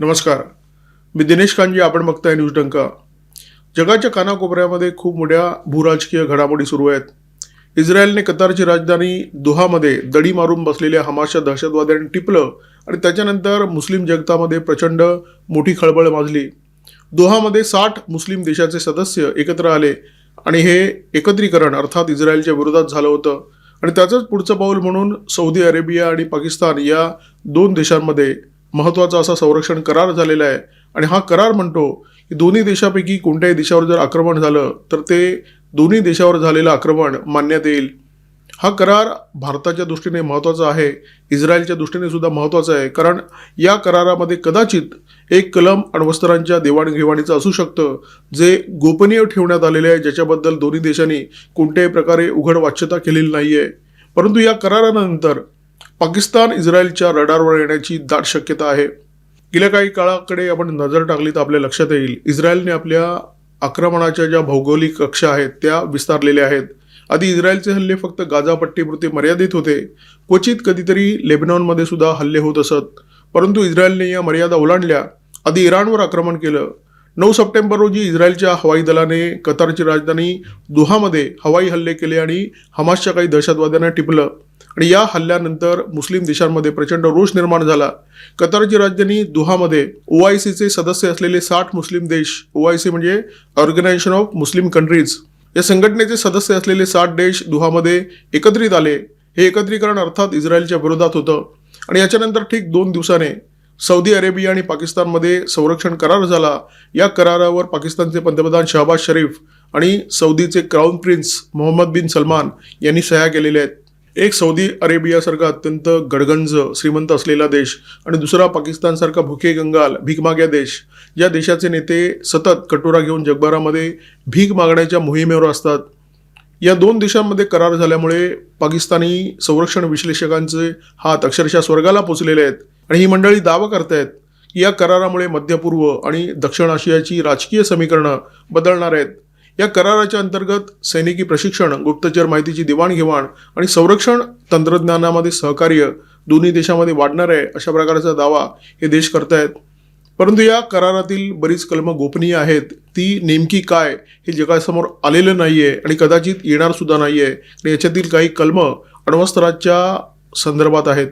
नमस्कार. मी दिनेश कांजी आपण बघताय न्यूज डंका. जगाच्या कानाकोपऱ्यामध्ये खूप मोठ्या भूराजकीय घडामोडी सुरू आहेत. इस्रायलने कतारची राजधानी दोहामध्ये दडी मारून बसलेल्या हमासच्या दहशतवाद्यांनी टिपलं आणि त्याच्यानंतर मुस्लिम जगतामध्ये प्रचंड मोठी खळबळ माजली. दोहामध्ये साठ मुस्लिम देशाचे सदस्य एकत्र आले आणि हे एकत्रीकरण अर्थात इस्रायलच्या विरोधात झालं होतं. आणि त्याचंच पुढचं पाऊल म्हणून सौदी अरेबिया आणि पाकिस्तान या दोन देशांमध्ये महत्त्वाचा असा संरक्षण करार झालेला आहे. आणि हा करार म्हणतो की दोन्ही देशापैकी कोणत्याही देशावर जर आक्रमण झालं तर ते दोन्ही देशावर झालेलं आक्रमण मानण्यात येईल. हा करार भारताच्या दृष्टीने महत्त्वाचा आहे इस्रायलच्या दृष्टीने सुद्धा महत्त्वाचा आहे कारण या करारामध्ये कदाचित एक कलम अण्वस्त्रांच्या देवाणघेवाणीचं असू शकतं जे गोपनीय ठेवण्यात आलेले आहे ज्याच्याबद्दल दोन्ही देशांनी कोणत्याही प्रकारे उघड वाच्यता केलेली नाही आहे परंतु या करारानंतर पाकिस्तान इस्रायलच्या रडारवर येण्याची दाट शक्यता आहे. गेल्या काही काळाकडे आपण नजर टाकली तर आपल्या लक्षात येईल. इस्रायलने आपल्या आक्रमणाच्या ज्या भौगोलिक कक्षा आहेत त्या विस्तारलेल्या आहेत. आधी इस्रायलचे हल्ले फक्त गाजापट्टीपुरते मर्यादित होते. क्वचित कधीतरी लेबनॉनमध्ये सुद्धा हल्ले होत असत. परंतु इस्रायलने या मर्यादा ओलांडल्या. आधी इराणवर आक्रमण केलं. नऊ सप्टेंबर रोजी इस्रायलच्या हवाई दलाने कतारची राजधानी दुहामध्ये हवाई हल्ले केले आणि हमासच्या काही दहशतवाद्यांना टिपलं. आणि या हल्ल्यानंतर मुस्लिम देशांमध्ये प्रचंड रोष निर्माण झाला. कतारची राजधानी दुहामध्ये ओ आय सीचे सदस्य असलेले साठ मुस्लिम देश ओ आय सी म्हणजे ऑर्गनायझेशन ऑफ मुस्लिम कंट्रीज या संघटनेचे सदस्य असलेले साठ देश दुहामध्ये एकत्रित आले. हे एकत्रीकरण अर्थात इस्रायलच्या विरोधात होतं. आणि याच्यानंतर ठीक दोन दिवसाने सौदी अरेबिया आणि पाकिस्तानमध्ये संरक्षण करार झाला. या करारावर पाकिस्तानचे पंतप्रधान शहबाज शरीफ आणि सौदीचे crown prince Mohammed bin Salman यांनी सह्या केलेल्या आहेत. एक सौदी अरेबियासारखा अत्यंत गडगंज श्रीमंत असलेला देश आणि दुसरा पाकिस्तानसारखा भुके गंगाल भीक माग्या देश. या देशाचे नेते सतत कटोरा घेऊन जगभरामध्ये भीक मागण्याच्या मोहिमेवर असतात. या दोन देशांमध्ये करार झाल्यामुळे पाकिस्तानी संरक्षण विश्लेषकांचे हात अक्षरशः स्वर्गाला पोचलेले आहेत आणि ही मंडळी दावा करतायत की या करारामुळे मध्य पूर्व आणि दक्षिण आशियाची राजकीय समीकरणं बदलणार आहेत. या कराराच्या अंतर्गत सैनिकी प्रशिक्षण गुप्तचर माहितीची देवाणघेवाण आणि संरक्षण तंत्रज्ञानामध्ये सहकार्य दोन्ही देशामध्ये वाढणार आहे अशा प्रकारचा दावा हे देश करतायत. परंतु या करारातील बरीच कलमं गोपनीय आहेत. ती नेमकी काय हे जगासमोर आलेलं नाही आहे आणि कदाचित येणार सुद्धा नाही आहे आणि याच्यातील काही कलमं अण्वस्त्राच्या संदर्भात आहेत.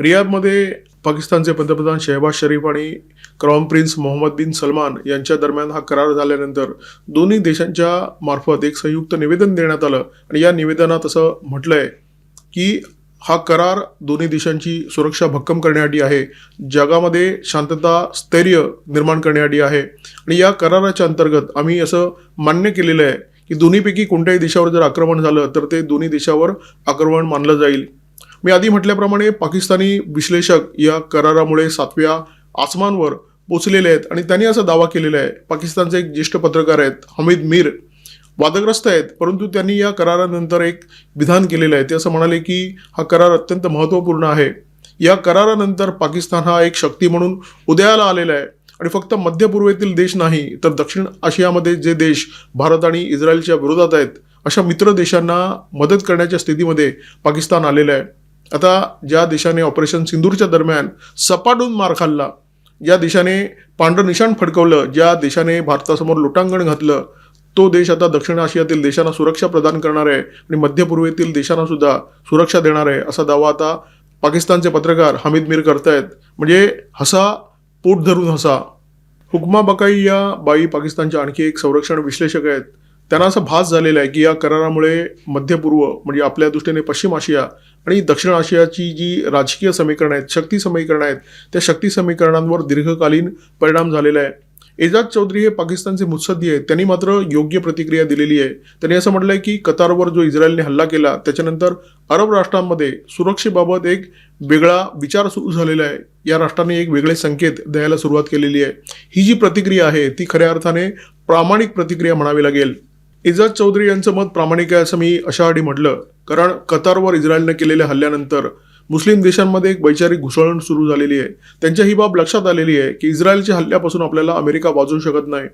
रियादमध्ये पाकिस्तानचे पंतप्रधान शहबाज शरीफ आणि crown prince Mohammed bin Salman यांच्या दरम्यान हा करार झाल्यानंतर दोन्ही देशांच्या मार्फत एक संयुक्त निवेदन देण्यात आलं. आणि या निवेदनात असं म्हटलंय की हा करार दोन्ही देशांची सुरक्षा भक्कम करण्यासाठी आहे जगामध्ये शांतता स्थैर्य निर्माण करण्यासाठी आहे. आणि या कराराच्या अंतर्गत आम्ही असं मान्य केलेलं आहे की दोन्हीपैकी कोणत्याही देशावर जर आक्रमण झालं तर ते दोन्ही देशावर आक्रमण मानलं जाईल. मी आधी म्हटल्याप्रमाणे पाकिस्तानी विश्लेषक या करारामुळे सातव्या आसमानवर पोचलेले आहेत आणि त्यांनी असा दावा केलेला आहे. पाकिस्तानचे एक ज्येष्ठ पत्रकार आहेत हमीद मीर. वादग्रस्त आहेत परंतु त्यांनी या करारानंतर एक विधान केलेलं आहे. ते असं म्हणाले की हा करार अत्यंत महत्त्वपूर्ण आहे. या करारानंतर पाकिस्तान हा एक शक्ती म्हणून उदयाला आलेला आहे आणि फक्त मध्य पूर्वेतील देश नाही तर दक्षिण आशियामध्ये जे देश भारत आणि इस्रायलच्या विरोधात आहेत अशा मित्र देशांना मदत करण्याच्या स्थितीमध्ये पाकिस्तान आलेलं आहे. आता ज्या देशाने ऑपरेशन सिंदूरच्या दरम्यान सपाटून मार खाल्ला ज्या देशाने पांढरं निशाण फडकवलं ज्या देशाने भारतासमोर लोटांगण घातलं तो देश आता दक्षिण आशियातील देशांना सुरक्षा प्रदान करणार आहे आणि मध्य पूर्वेतील देशांना सुद्धा सुरक्षा देणार आहे असा दावा आता पाकिस्तानचे पत्रकार हमीद मीर करतायत. म्हणजे हसा पोट धरून हसा. हुकमा बकाई या बाई पाकिस्तानच्या आणखी एक संरक्षण विश्लेषक आहेत. त्यांना असा भास झालेला आहे की या करारामुळे मध्य पूर्व म्हणजे आपल्या दृष्टीने पश्चिम आशिया आणि दक्षिण आशियाची जी राजकीय समीकरणं आहेत शक्ती समीकरणं आहेत त्या शक्ती समीकरणांवर दीर्घकालीन परिणाम झालेला आहे. एजाज चौधरी हे पाकिस्तानचे मुत्सद्दी आहेत. त्यांनी मात्र योग्य प्रतिक्रिया दिलेली आहे. त्यांनी असं म्हटलंय की कतारवर जो इस्रायलने हल्ला केला त्याच्यानंतर अरब राष्ट्रांमध्ये सुरक्षेबाबत एक वेगळा विचार सुरू झालेला आहे. या राष्ट्राने एक वेगळे संकेत द्यायला सुरुवात केलेली आहे. ही जी प्रतिक्रिया आहे ती खऱ्या अर्थाने प्रामाणिक प्रतिक्रिया म्हणावी लागेल. इजाज चौधरी यांचं मत प्रामाणिक आहे असं मी अशासाठी म्हटलं. कारण कतारवर इस्रायलनं केलेल्या हल्ल्यानंतर मुस्लिम देशांमध्ये एक वैचारिक घुसळण सुरू झालेली आहे. त्यांच्या ही बाब लक्षात आलेली आहे की इस्रायलच्या हल्ल्यापासून आपल्याला अमेरिका वाचवू शकत नाही.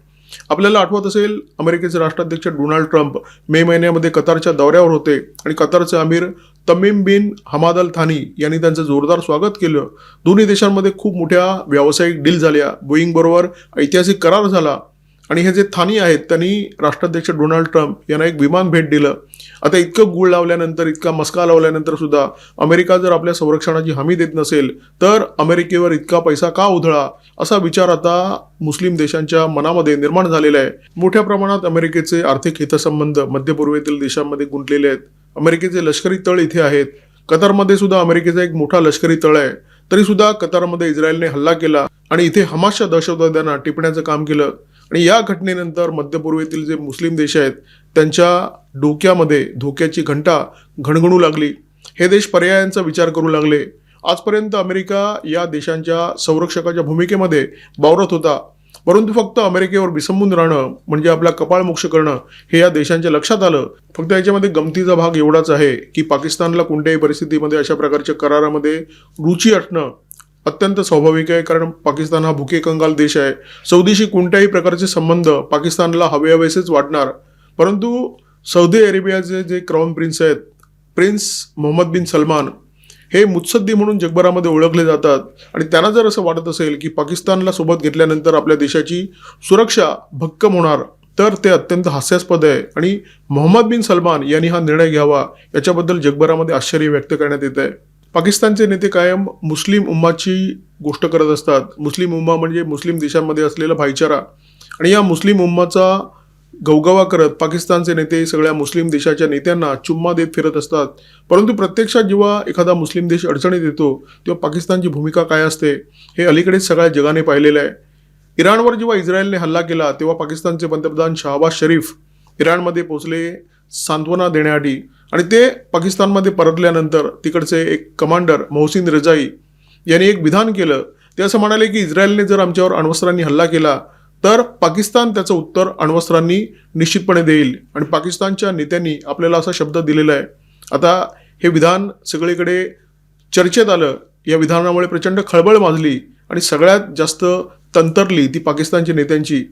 आपल्याला आठवत असेल अमेरिकेचे राष्ट्राध्यक्ष डोनाल्ड ट्रम्प मे महिन्यामध्ये कतारच्या दौऱ्यावर होते आणि कतारचे अमीर तमीम बिन हमाद अल थानी यांनी त्यांचं जोरदार स्वागत केलं. दोन्ही देशांमध्ये खूप मोठ्या व्यावसायिक डील झाल्या. बोईंग बरोबर ऐतिहासिक करार झाला. आणि हे जे थानी आहेत त्यांनी राष्ट्राध्यक्ष डोनाल्ड ट्रम्प यांना एक विमान भेट दिलं. आता इतकं गुळ लावल्यानंतर इतका मस्का लावल्यानंतर सुद्धा अमेरिका जर आपल्या संरक्षणाची हमी देत नसेल तर अमेरिकेवर इतका पैसा का उधळा? असा विचार आता मुस्लिम देशांच्या मनामध्ये निर्माण झालेला आहे. मोठ्या प्रमाणात अमेरिकेचे आर्थिक हितसंबंध मध्य पूर्वेतील देशांमध्ये गुंतलेले आहेत. अमेरिकेचे लष्करी तळ इथे आहेत. कतारमध्ये सुद्धा अमेरिकेचा एक मोठा लष्करी तळ आहे. तरी सुद्धा कतारमध्ये इस्रायलने हल्ला केला आणि इथे हमासच्या दहशतवाद्यांना टिपण्याचं काम केलं. आणि या घटनेनंतर मध्य पूर्वेतील जे मुस्लिम देश आहेत त्यांच्या डोक्यामध्ये धोक्याची घंटा घणघणू लागली. हे देश पर्यायांचा विचार करू लागले. आजपर्यंत अमेरिका या देशांच्या संरक्षकाच्या भूमिकेमध्ये वावरत होता. परंतु फक्त अमेरिकेवर विसंबून राहणं म्हणजे आपला कपाळ मोक्ष करणं हे या देशांच्या लक्षात आलं. फक्त याच्यामध्ये गमतीचा भाग एवढाच आहे की पाकिस्तानला कोणत्याही परिस्थितीमध्ये अशा प्रकारच्या करारामध्ये रुची असणं अत्यंत स्वाभाविक आहे कारण पाकिस्तान हा भुके कंगाल देश आहे. सौदीशी कोणत्याही प्रकारचे संबंध पाकिस्तानला हवे हवेसेच वाटणार. परंतु सौदी अरेबियाचे जे क्राऊन प्रिन्स आहेत प्रिन्स मोहम्मद बिन सलमान हे मुत्सद्दी म्हणून जगभरामध्ये ओळखले जातात. आणि त्यांना जर असं वाटत असेल की पाकिस्तानला सोबत घेतल्यानंतर आपल्या देशाची सुरक्षा भक्कम होणार तर ते अत्यंत हास्यास्पद आहे. आणि मोहम्मद बिन सलमान यांनी हा निर्णय घ्यावा याच्याबद्दल जगभरामध्ये आश्चर्य व्यक्त करण्यात येत आहे. पाकिस्तानचे नेते कायम मुस्लिम उम्माची गोष्ट करत असतात. मुस्लिम उम्मा म्हणजे मुस्लिम देशांमध्ये असलेला भाईचारा. आणि या मुस्लिम उम्माचा गवगवा करत पाकिस्तानचे नेते सगळ्या मुस्लिम देशाच्या नेत्यांना चुम्मा देत फिरत असतात. परंतु प्रत्यक्षात जेव्हा एखादा मुस्लिम देश अडचणीत येतो तेव्हा पाकिस्तानची भूमिका काय असते हे अलीकडेच सगळ्या जगाने पाहिलेलं आहे. इराणवर जेव्हा इस्रायलने हल्ला केला तेव्हा पाकिस्तानचे पंतप्रधान शहाबाज शरीफ इराणमध्ये पोहोचले सांत्वना देण्यासाठी आणि ते पाकिस्तानमध्ये परतल्यानंतर तिकडचे एक कमांडर मोहसिन रजाई यांनी एक विधान केलं. ते असं म्हणाले की इस्रायलने जर आमच्यावर अण्वस्त्रांनी हल्ला केला तर पाकिस्तान त्याचं उत्तर अण्वस्त्रांनी निश्चितपणे देईल. आणि पाकिस्तानच्या नेत्यांनी आपल्याला असा शब्द दिलेला आहे. आता हे विधान सगळीकडे चर्चेत आलं. या विधानामुळे प्रचंड खळबळ माजली आणि सगळ्यात जास्त तंतरली ती पाकिस्तानच्या नेत्यांची.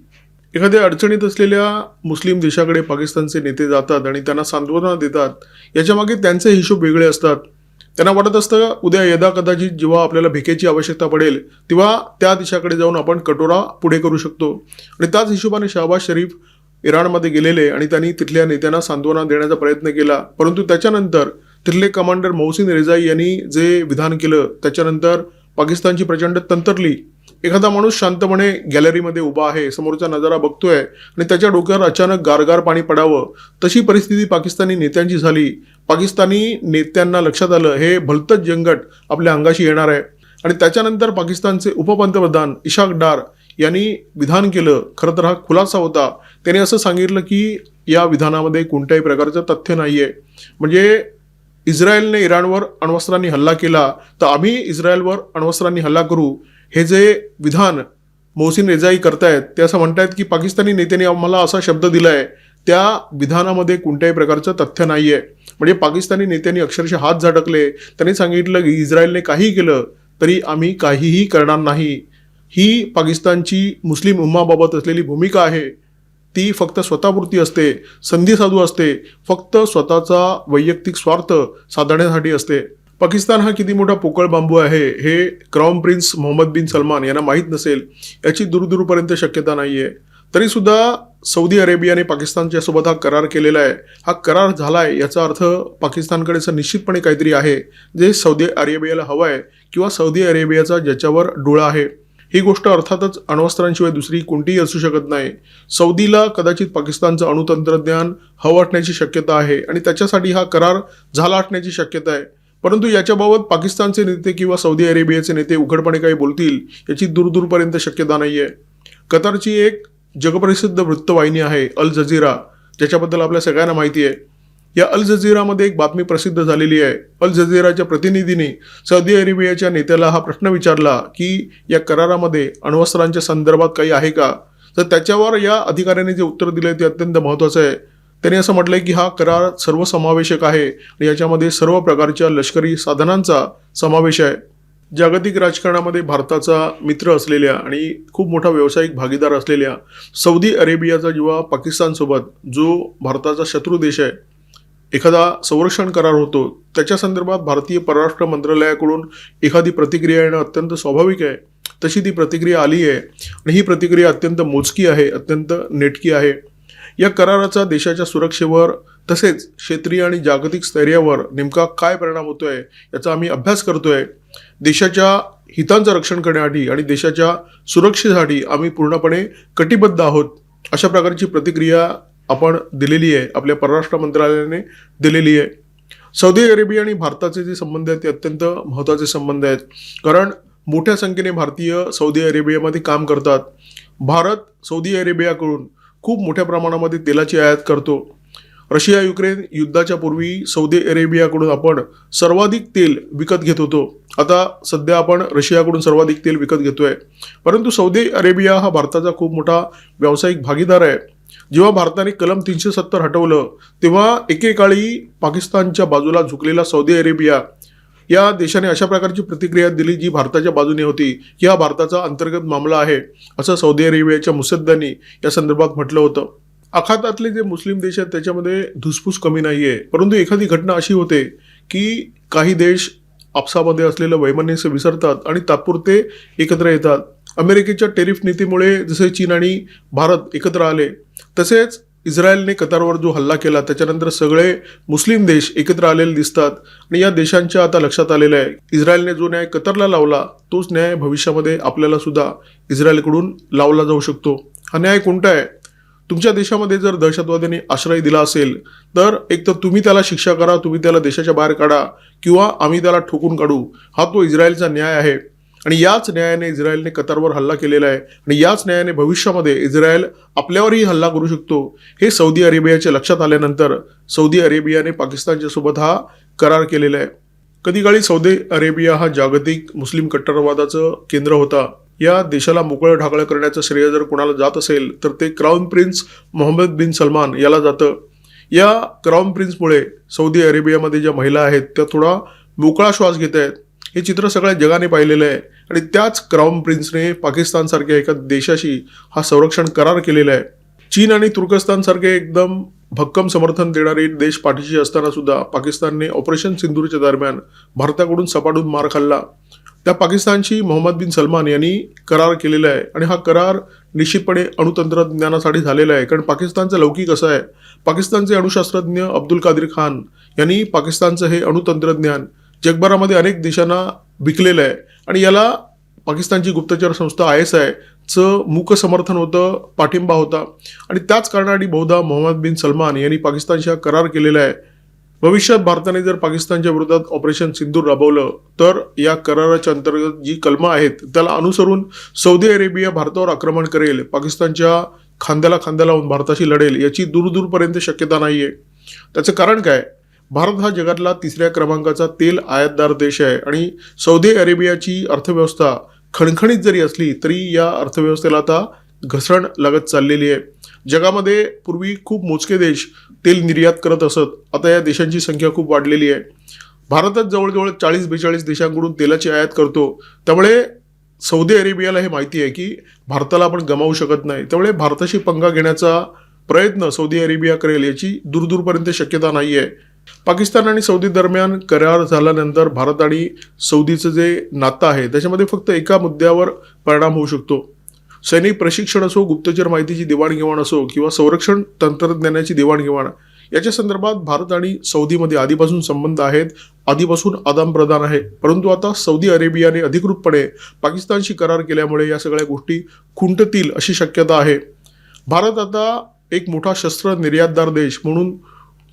एखाद्या अडचणीत असलेल्या मुस्लिम देशाकडे पाकिस्तानचे नेते जातात आणि त्यांना सांत्वना देतात याच्यामागे त्यांचे हिशोब वेगळे असतात. त्यांना वाटत असतं उद्या यदा कदाचित जेव्हा आपल्याला भिकेची आवश्यकता पडेल तेव्हा त्या देशाकडे जाऊन आपण कटोरा पुढे करू शकतो. आणि त्याच हिशोबाने शहबाज शरीफ इराणमध्ये गेलेले आणि त्यांनी तिथल्या नेत्यांना सांत्वना देण्याचा प्रयत्न केला. परंतु त्याच्यानंतर तिथले कमांडर मोहसिन रेजाई यांनी जे विधान केलं त्याच्यानंतर पाकिस्तानची प्रचंड तंतरली एखादा माणूस शांतपणे गॅलरीमध्ये उभा आहे समोरचा नजारा बघतोय आणि त्याच्या डोक्यावर अचानक गारगार पाणी पडावं तशी परिस्थिती पाकिस्तानी नेत्यांची झाली. पाकिस्तानी नेत्यांना लक्षात आलं हे भलतच जंगट आपल्या अंगाशी येणार आहे. आणि त्याच्यानंतर पाकिस्तानचे उपपंतप्रधान इशाक डार यांनी विधान केलं. खरं तर हा खुलासा होता. त्याने असं सांगितलं की या विधानामध्ये कोणत्याही प्रकारचं तथ्य नाही आहे म्हणजे इस्रायलने इराणवर अण्वस्त्रांनी हल्ला केला तर आम्ही इस्रायलवर अण्वस्त्रांनी हल्ला करू. हे जे विधान मोहसिन रेजाई करतायत ते असं म्हणतायत की पाकिस्तानी नेत्यांनी आम्हाला असा शब्द दिला आहे त्या विधानामध्ये कोणत्याही प्रकारचं तथ्य नाही आहे म्हणजे पाकिस्तानी नेत्यांनी अक्षरशः हात झटकले त्यांनी सांगितलं की इस्रायलने काही केलं तरी आम्ही काहीही करणार नाही. ही पाकिस्तानची मुस्लिम उम्माबाबत असलेली भूमिका आहे. ती फक्त स्वतःपुरती असते संधी साधू असते फक्त स्वतःचा वैयक्तिक स्वार्थ साधण्यासाठी असते. पाकिस्तान हा किती मोठा पोकळ बांबू आहे हे crown prince Mohammed bin Salman यांना माहीत नसेल याची दूरदूरपर्यंत शक्यता नाही आहे तरीसुद्धा सौदी अरेबियाने पाकिस्तानच्या सोबत हा करार केलेला आहे. हा करार झाला आहे याचा अर्थ पाकिस्तानकडे असं निश्चितपणे काहीतरी आहे जे सौदी अरेबियाला हवं आहे किंवा सौदी अरेबियाचा ज्याच्यावर डोळा आहे. ही गोष्ट अर्थातच अण्वस्त्रांशिवाय दुसरी कोणतीही असू शकत नाही. सौदीला कदाचित पाकिस्तानचं अणुतंत्रज्ञान हवं असण्याची शक्यता आहे आणि त्याच्यासाठी हा करार झाला असण्याची शक्यता आहे. परंतु याच्याबाबत पाकिस्तानचे नेते किंवा सौदी अरेबियाचे नेते उघडपणे काही बोलतील याची दूरदूरपर्यंत शक्यता नाही आहे कतारची एक जगप्रसिद्ध वृत्तवाहिनी आहे अल जझीरा ज्याच्याबद्दल आपल्या सगळ्यांना माहिती आहे. या अल जझीरामध्ये एक बातमी प्रसिद्ध झालेली आहे. अल जझीराच्या प्रतिनिधीने सौदी अरेबियाच्या नेत्याला हा प्रश्न विचारला की या करारामध्ये अण्वस्त्रांच्या संदर्भात काही आहे का? तर त्याच्यावर या अधिकाऱ्याने जे उत्तर दिलं ते अत्यंत महत्त्वाचं आहे. त्यांनी असं म्हटलंय की हा करार सर्वसमावेशक आहे आणि याच्यामध्ये सर्व प्रकारच्या लष्करी साधनांचा समावेश आहे. जागतिक राजकारणामध्ये भारताचा मित्र असलेल्या आणि खूप मोठा व्यावसायिक भागीदार असलेल्या सौदी अरेबियाचा जेव्हा पाकिस्तानसोबत जो भारताचा शत्रू देश आहे एखादा संरक्षण करार होतो त्याच्या संदर्भात भारतीय परराष्ट्र मंत्रालयाकडून एखादी प्रतिक्रिया येणं अत्यंत स्वाभाविक आहे. तशी ती प्रतिक्रिया आली आहे आणि ही प्रतिक्रिया अत्यंत मोजकी आहे अत्यंत नेटकी आहे. या कराराचा देशाच्या सुरक्षेवर तसेच क्षेत्रीय आणि जागतिक स्थैर्यावर नेमका काय परिणाम होतोय याचा आम्ही अभ्यास करतोय. देशाच्या हितांचं रक्षण करण्यासाठी आणि देशाच्या सुरक्षेसाठी आम्ही पूर्णपणे कटिबद्ध आहोत अशा प्रकारची प्रतिक्रिया आपण दिलेली आहे आपल्या परराष्ट्र मंत्रालयाने दिलेली आहे. सौदी अरेबिया आणि भारताचे जे संबंध आहेत ते अत्यंत महत्त्वाचे संबंध आहेत. कारण मोठ्या संख्येने भारतीय सौदी अरेबियामध्ये काम करतात. भारत सौदी अरेबियाकडून खूप मोठ्या प्रमाणामध्ये तेलाची आयात करतो. रशिया युक्रेन युद्धाच्या पूर्वी सौदी अरेबियाकडून आपण सर्वाधिक तेल विकत घेत होतो. आता सध्या आपण रशियाकडून सर्वाधिक तेल विकत घेतोय. परंतु सौदी अरेबिया हा भारताचा खूप मोठा व्यावसायिक भागीदार आहे. जेव्हा भारताने कलम तीनशे सत्तर हटवलं तेव्हा एकेकाळी पाकिस्तानच्या बाजूला झुकलेला सौदी अरेबिया या देशाने अशा प्रकारची प्रतिक्रिया दिली जी भारताच्या बाजूने होती. की हा भारताचा अंतर्गत मामला आहे असं सौदी अरेबियाच्या मुसद्दानी या संदर्भात म्हटलं होतं. आखातातले जे मुस्लिम देश आहेत त्याच्यामध्ये धुसफूस कमी नाही आहे परंतु एखादी घटना अशी होते की काही देश आपसामध्ये असलेलं वैमनस्य विसरतात आणि तात्पुरते एकत्र येतात. अमेरिकेच्या टेरिफ नीतीमुळे जसे चीन आणि भारत एकत्र आले तसेच इस्रायलने कतारवर जो हल्ला केला त्याच्यानंतर सगळे मुस्लिम देश एकत्र आलेले दिसतात आणि या देशांच्या आता लक्षात आलेलं आहे. इस्रायलने जो न्याय कतारला लावला तोच न्याय भविष्यामध्ये आपल्याला सुद्धा इस्रायलकडून लावला जाऊ शकतो. हा न्याय कोणता आहे? तुमच्या देशामध्ये जर दहशतवाद्यांनी आश्रय दिला असेल तर एक तर तुम्ही त्याला शिक्षा करा तुम्ही त्याला देशाच्या बाहेर काढा किंवा आम्ही त्याला ठोकून काढू. हा तो इस्रायलचा न्याय आहे. आणि याच न्यायाने इस्रायलने कतारवर हल्ला केलेला आहे. आणि याच न्यायाने भविष्यामध्ये इस्रायल आपल्यावरही हल्ला करू शकतो. हे सौदी अरेबियाच्या लक्षात आल्यानंतर सौदी अरेबियाने पाकिस्तानच्या सोबत हा करार केलेला आहे. कधी काळी सौदी अरेबिया हा जागतिक मुस्लिम कट्टरवादाचं केंद्र होता. या देशाला मोकळं ढाकळं करण्याचं श्रेय जर कोणाला जात असेल तर ते crown prince Mohammed bin Salman याला जातं. या क्राऊन प्रिन्समुळे सौदी अरेबियामध्ये ज्या महिला आहेत त्या थोडा मोकळा श्वास घेत आहेत. हे चित्र सगळ्या जगाने पाहिलेलं आहे. आणि त्याच क्राऊन प्रिन्सने पाकिस्तानसारख्या एका देशाशी हा संरक्षण करार केलेला आहे. चीन आणि तुर्कस्तानसारखे एकदम भक्कम समर्थन देणारे देश पाठीशी असताना सुद्धा पाकिस्तानने ऑपरेशन सिंदूरच्या दरम्यान भारताकडून सपाटून मार खाल्ला. त्या पाकिस्तानशी मोहम्मद बिन सलमान यांनी करार केलेला आहे. आणि हा करार निश्चितपणे अणुतंत्रज्ञानासाठी झालेला आहे. कारण पाकिस्तानचं लौकिक असं आहे. पाकिस्तानचे अणुशास्त्रज्ञ अब्दुल कादिर खान यांनी पाकिस्तानचं हे अणुतंत्रज्ञान जगभरामध्ये अनेक देशांना विकलेलं आहे. आणि याला पाकिस्तानची गुप्तचर संस्था आय एस आयचं मूक समर्थन होतं पाठिंबा होता. आणि त्याच कारणाने बहुधा मोहम्मद बिन सलमान यांनी पाकिस्तानशी हा करार केलेला आहे. भविष्यात भारताने जर पाकिस्तानच्या विरोधात ऑपरेशन सिंधूर राबवलं तर या कराराच्या अंतर्गत जी कलमं आहेत त्याला अनुसरून सौदी अरेबिया भारतावर आक्रमण करेल. पाकिस्तानच्या खांद्याला खांद्या लावून भारताशी लढेल याची दूरदूरपर्यंत शक्यता नाही आहे त्याचं कारण काय? भारत हा जगातला तिसऱ्या क्रमांकाचा तेल आयातदार देश आहे. आणि सौदी अरेबियाची अर्थव्यवस्था खणखणीत जरी असली तरी या अर्थव्यवस्थेला आता घसरण लागत चाललेली आहे. जगामध्ये पूर्वी खूप मोजके देश तेल निर्यात करत असत. आता या देशांची संख्या खूप वाढलेली आहे. भारतात जवळजवळ चाळीस बेचाळीस देशांकडून तेलाची आयात करतो. त्यामुळे सौदी अरेबियाला हे माहिती आहे की भारताला आपण गमावू शकत नाही. त्यामुळे भारताशी पंगा घेण्याचा प्रयत्न सौदी अरेबिया करेल याची दूरदूरपर्यंत शक्यता नाही आहे पाकिस्तान आणि सौदी दरम्यान करार झाल्यानंतर भारत आणि सौदीचं जे नातं आहे त्याच्यामध्ये फक्त एका मुद्द्यावर परिणाम होऊ शकतो. सैनिक प्रशिक्षण असो गुप्तचर माहितीची देवाणघेवाण असो किंवा संरक्षण तंत्रज्ञानाची देवाणघेवाण याच्या संदर्भात भारत आणि सौदीमध्ये आधीपासून संबंध आहेत आधीपासून आदानप्रदान आहे. परंतु आता सौदी अरेबियाने अधिकृतपणे पाकिस्तानशी करार केल्यामुळे या सगळ्या गोष्टी खुंटतील अशी शक्यता आहे. भारत आता एक मोठा शस्त्र निर्यातदार देश म्हणून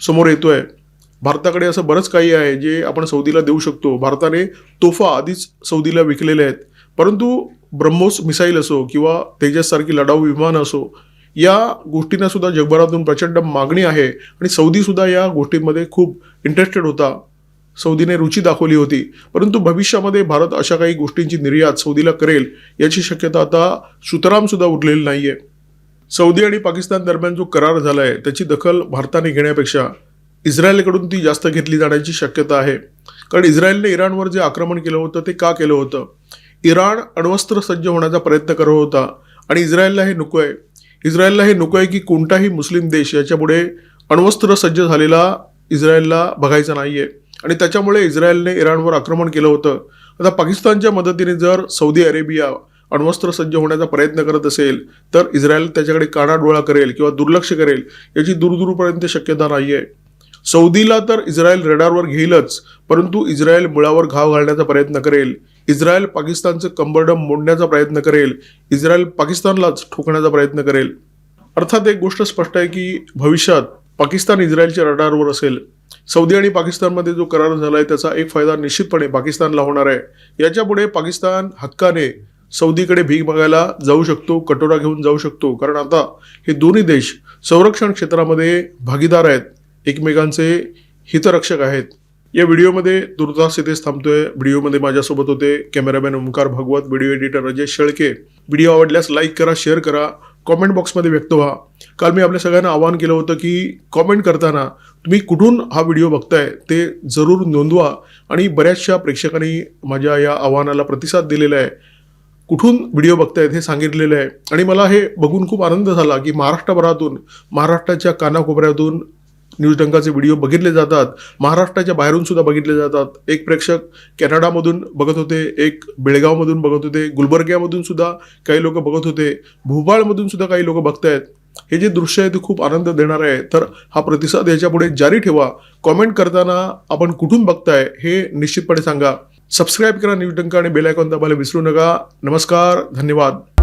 समोर येतोय. भारताकडे असं बरंच काही आहे जे आपण सौदीला देऊ शकतो. भारताने तोफा आधीच सौदीला विकलेले आहेत. परंतु ब्रह्मोस मिसाईल असो किंवा तेजससारखी लढाऊ विमान असो या गोष्टींना सुद्धा जगभरातून प्रचंड मागणी आहे आणि सौदीसुद्धा या गोष्टींमध्ये खूप इंटरेस्टेड होता. सौदीने रुची दाखवली होती. परंतु भविष्यामध्ये भारत अशा काही गोष्टींची निर्यात सौदीला करेल याची शक्यता आता सुतरामसुद्धा उरलेली नाही आहे सौदी आणि पाकिस्तान दरम्यान जो करार झाला आहे त्याची दखल भारताने घेण्यापेक्षा इस्रायलकडून ती जास्त घेतली जाण्याची शक्यता आहे. कारण इस्रायलने इराणवर जे आक्रमण केलं होतं ते का केलं होतं? इराण अण्वस्त्र सज्ज होण्याचा प्रयत्न करत होता आणि इस्रायलला हे नको आहे. इस्रायलला हे नको आहे की कोणताही मुस्लिम देश याच्यापुढे अण्वस्त्र सज्ज झालेला इस्रायलला बघायचा आहे आणि त्याच्यामुळे इस्रायलने इराणवर आक्रमण केलं होतं. आता पाकिस्तानच्या मदतीने जर सौदी अरेबिया अण्वस्त्र सज्ज होण्याचा प्रयत्न करत असेल तर इस्रायल त्याच्याकडे कानाडोळा करेल किंवा दुर्लक्ष करेल याची दूरदूरपर्यंत शक्यता नाही आहे सौदीला तर इस्रायल रडारवर घेईलच परंतु इस्रायल मुळावर घाव घालण्याचा प्रयत्न करेल. इस्रायल पाकिस्तानचं कंबरडम मोडण्याचा प्रयत्न करेल. इस्रायल पाकिस्तानलाच ठोकण्याचा प्रयत्न करेल. अर्थात एक गोष्ट स्पष्ट आहे की भविष्यात पाकिस्तान इस्रायलच्या रडारवर असेल. सौदी आणि पाकिस्तानमध्ये जो करार झाला आहे त्याचा एक फायदा निश्चितपणे पाकिस्तानला होणार आहे. याच्यापुढे पाकिस्तान हक्काने सौदीकडे भीक मागायला जाऊ शकतो कटोरा घेऊन जाऊ शकतो. कारण आता हे दोन्ही देश संरक्षण क्षेत्रामध्ये भागीदार आहेत. एकमेकांचे हितरक्षक आहेत. या व्हिडिओमध्ये दुर्दास इथेच थांबतोय. व्हिडिओमध्ये माझ्यासोबत होते cameraman Omkar Bhagwat video editor Ajay Shelke. Video आवडल्यास लाईक करा शेअर करा कॉमेंट बॉक्समध्ये व्यक्त व्हा. काल मी आपल्या सगळ्यांना आवाहन केलं होतं की कॉमेंट करताना तुम्ही कुठून हा व्हिडिओ बघताय ते जरूर नोंदवा आणि बऱ्याचशा प्रेक्षकांनी माझ्या या आव्हानाला प्रतिसाद दिलेला आहे. कुठून व्हिडिओ बघतायत हे सांगितलेलं आहे. आणि मला हे बघून खूप आनंद झाला की महाराष्ट्रभरातून महाराष्ट्राच्या कानाकोपऱ्यातून न्यूज डंकाचे व्हिडिओ बघितले जातात. महाराष्ट्राच्या बाहेरून सुद्धा बघितले जातात. एक प्रेक्षक कॅनडामधून बघत होते एक बेळगावमधून बघत होते गुलबर्ग्यामधून सुद्धा काही लोक बघत होते. भोपाळमधून सुद्धा काही लोक बघतायत. हे जे दृश्य आहे ते खूप आनंद देणार आहे. तर हा प्रतिसाद याच्यापुढे जारी ठेवा. कॉमेंट करताना आपण कुठून बघताय हे निश्चितपणे सांगा. सबस्क्राईब करा न्यूज डंका आणि बेल आयकॉन दाबायला विसरू नका. नमस्कार धन्यवाद.